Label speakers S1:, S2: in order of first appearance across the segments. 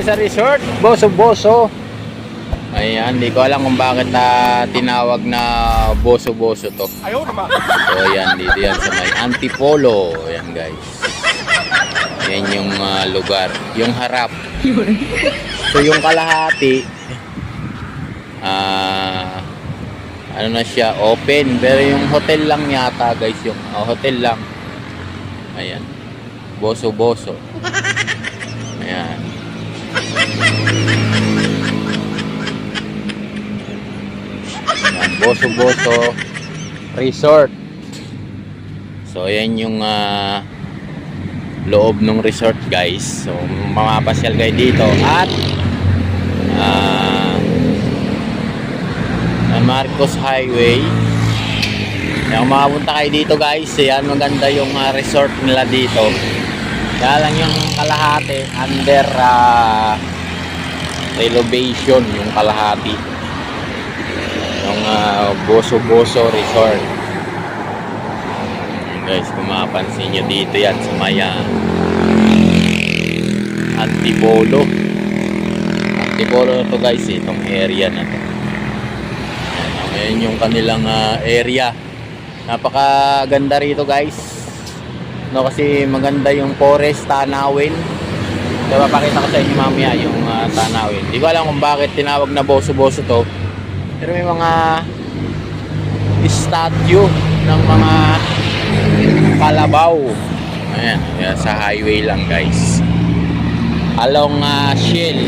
S1: tayo sa resort. Boso Boso. Ayan, di ko alam kung bakit na tinawag na Boso Boso to.
S2: Ayaw naman.
S1: So ayan, dito yan sa may Antipolo. Ayan guys. Yan yung ah, lugar. Yung harap. So yung kalahati, ah, ano na siya, open. Pero yung hotel lang yata guys, yung oh, hotel lang. Ayan. Boso Boso. Ayan. Ayan, Boso Boso Resort. So ayan yung ah, loob ng resort guys. So mamapasyal kayo dito at San Marcos Highway. Kaya kung makapunta kayo dito guys, ayan maganda yung ah, resort nila dito. Kaya lang yung kalahati under ah, renovation yung kalahati. Yung ah, Boso Boso Resort. Guys, kung mapapansin nyo dito yan sa Maya Antipolo. Antipolo na to guys, eh, itong area na to. Ayan, ayan yung kanilang ah, area. Napakaganda rito guys. No, kasi maganda yung forest, tanawin. Diba, pakita ko sa inyo mamaya yung ah, tanawin. Hindi ko alam kung bakit tinawag na boso-boso to. Pero may mga statue ng mga kalabaw. Ayan, ayan sa highway lang guys. Along uh, Shell.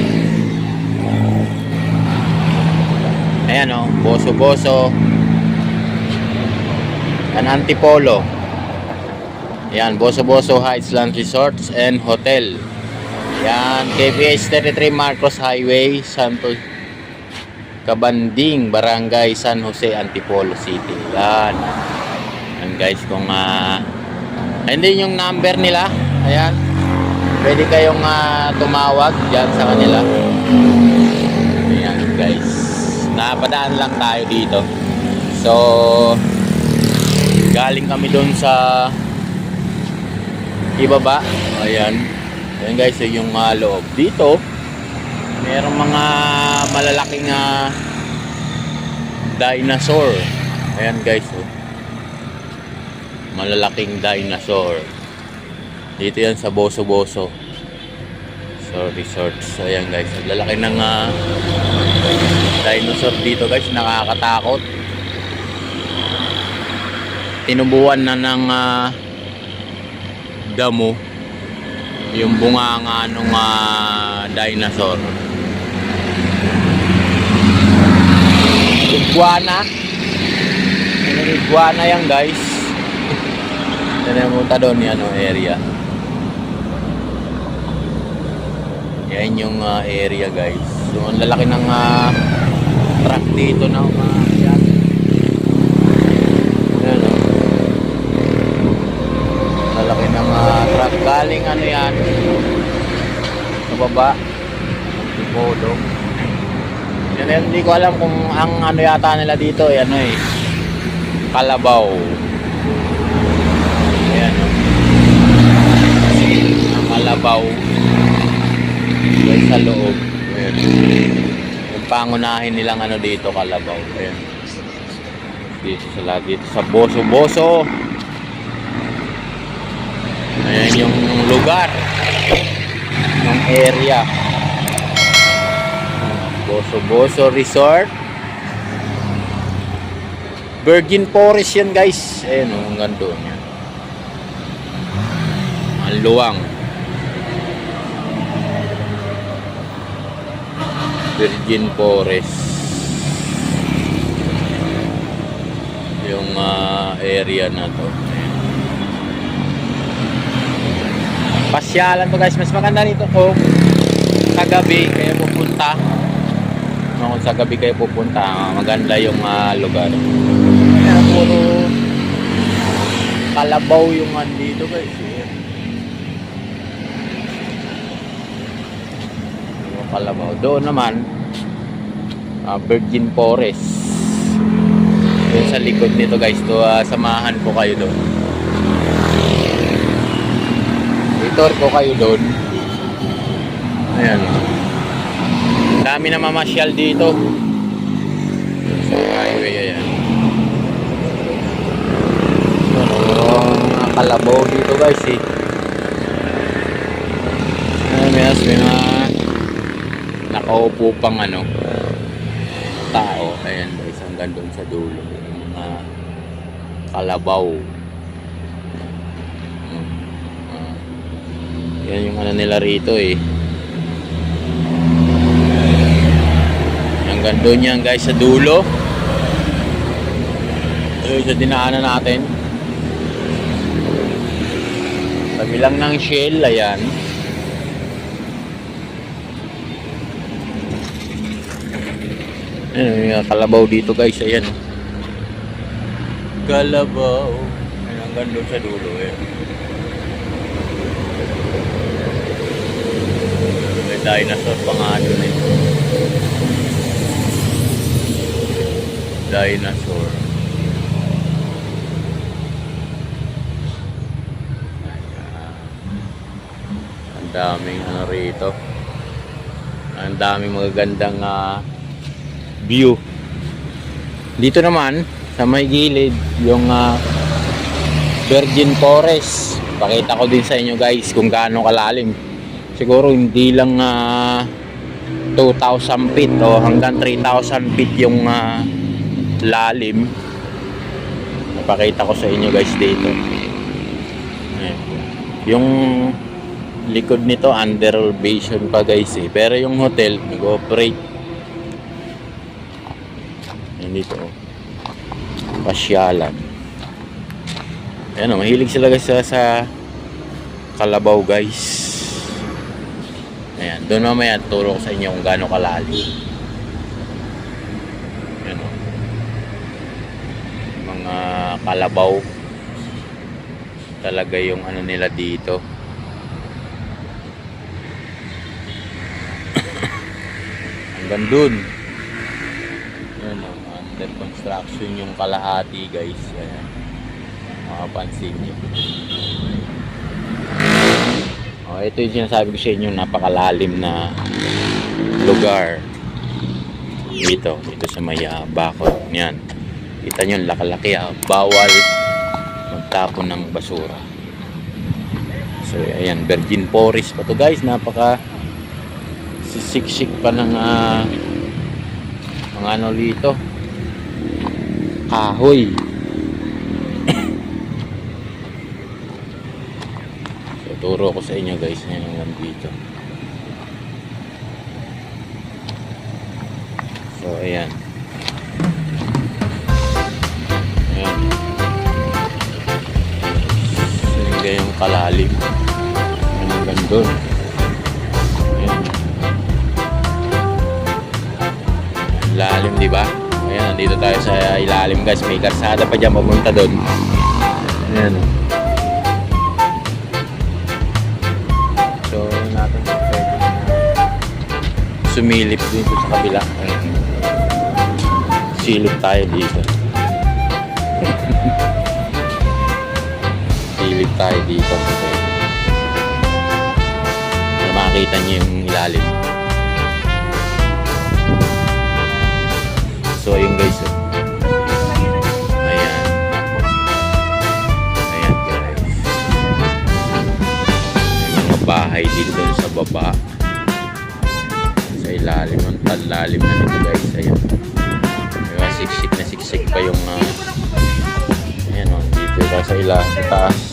S1: Ayan o, oh, boso-boso. An Antipolo. Yan, Boso-Boso Heights Land Resorts and Hotel. Yan, KPH 33 Marcos Highway, Santo Cabanding, Barangay San Jose, Antipolo City. Yan. Yan guys, kung ah hindi yung number nila, ayan. Pwede kayong ah, tumawag diyan sa kanila. Ayan guys. Napadaan lang tayo dito. So, galing kami doon sa ibaba. Ayan. Ayan guys, yun yung uh, loob. Dito, merong mga malalaking uh, dinosaur. Ayan guys, oh. Malalaking dinosaur. Dito yan sa Boso Boso. So, resorts. Ayan guys, lalaki ng uh, dinosaur dito guys. Nakakatakot. Tinubuan na ng ah, damo yung bunganga ng ah, dinosaur. Iguana. Yung iguana yan guys. Yan yung punta doon yung ano, area. Yan yung ah, area guys. So, ang lalaki ng ah, truck dito na umakyat. Yan o. Lalaki ng ah, truck. Galing ano yan. Sa baba. Antipolo. Yan, yan, hindi ko alam kung ang ano yata nila dito. eh, ano eh. Kalabaw. Ayan o. Ang kalabaw. Yan sa loob. Ayan. Yung pangunahin nilang ano dito, kalabaw. Ayan. Dito sa. Dito sa Boso-Boso. Ayan yung lugar. Yung area. Boso-Boso Resort. Virgin Forest yan guys. Ayan o, ang ganda niya. Ang luwang. Virgin Forest. Yung ah, area na to. Pasyalan to guys. Mas maganda rito kung sa gabi kayo pupunta. No, kung sa gabi kayo pupunta, ah, maganda yung ah, lugar. Ayan, puro kalabaw yung andito guys. Ayan. Puro kalabaw. Doon naman, ah, Virgin Forest. Doon sa likod nito guys, to ah, samahan ko kayo doon. Tour ko kayo doon. Ayan. Dami na mamasyal dito. Sa highway, ayan. Ano, mga kalabaw dito guys eh. Ayan, may mga nakaupo pang ano, tao. Ayan guys, hanggang doon sa dulo. Mga kalabaw. Mm. Ah. yan yung ano nila rito eh. Hanggang doon yan guys sa dulo. Ito sa dinaanan natin. Tabi lang ng shell, ayan. May mga kalabaw dito guys, ayan. Kalabaw. Ayan, hanggang doon sa dulo, ayan. May dinosaur pa nga doon eh. Dinosaur. Ang daming ano rito. Ang daming magagandang ah, view. Dito naman, sa may gilid, yung ah, Virgin Forest. Pakita ko din sa inyo guys kung gaano kalalim. Siguro hindi lang ah, 2,000 feet o hanggang 3,000 feet yung ah, lalim. Napakita ko sa inyo guys dito. Ayan. Yung likod nito under elevation pa guys eh. Pero yung hotel nag-operate. Dito oh. Pasyalan. Ayan oh, mahilig sila guys sa, sa Kalabaw guys. Ayan, doon mamaya turo ko sa inyo kung gaano kalalim. Ayan oh. Mga kalabaw. Talaga yung ano nila dito. Hanggang dun. Ayan o, under construction yung kalahati guys. Ayan. Makapansin nyo. Oh, ito yung sinasabi ko sa inyo, napakalalim na lugar. Dito, dito sa may uh, bakod. Yan. Kita nyo, lakalaki ah. Bawal magtapon ng basura. So, ayan, virgin forest pa to guys. Napaka sisiksik pa ng ah, mga ano dito. Kahoy. so, turo ko sa inyo guys ngayon hanggang dito. So, ayan. Ayan. Siniga yung kalalim. Ayan hanggang doon. Ayan. Lalim, di ba? Ayan, nandito tayo sa ilalim guys. May karsada pa dyan papunta doon. Ayan. So, natin pwede sumilip dito sa kabila. Ayan. Silip tayo dito. Silip tayo dito. Para makita niyo yung ilalim. So, ayun guys. oh. Ayan. Ayan guys. May mga bahay doon sa baba. Sa ilalim. Ang talalim na nito guys. Ayan. Diba, siksik na siksik pa yung uh, ayan o. Dito ka sa ila. Sa taas.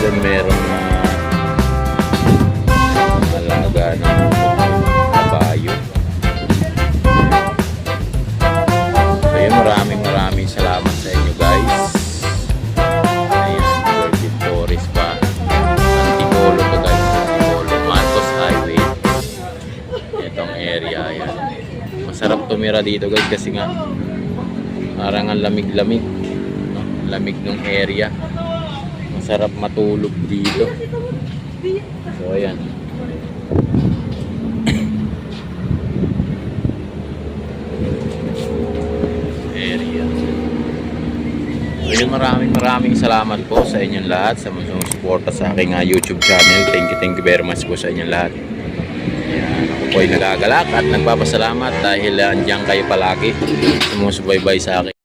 S1: Diyan merong uh, alaga ng kabayo. So yun, maraming maraming salamat sa inyo guys. Ayan, Virgin Forest pa. Antipolo to guys. Antipolo. Matos Highway. Area. Ayan. Masarap tumira dito guys kasi nga parang ang lamig-lamig. No? Lamig ng area. Masarap matulog dito. So ayan. area. So yun, maraming maraming salamat po sa inyong lahat sa mga suporta sa aking ah, YouTube channel. Thank you, thank you very much po sa inyong lahat. Ayan, ako po ay nagagalak at nagpapasalamat dahil uh, andiyan kayo palagi sumusubaybay sa akin.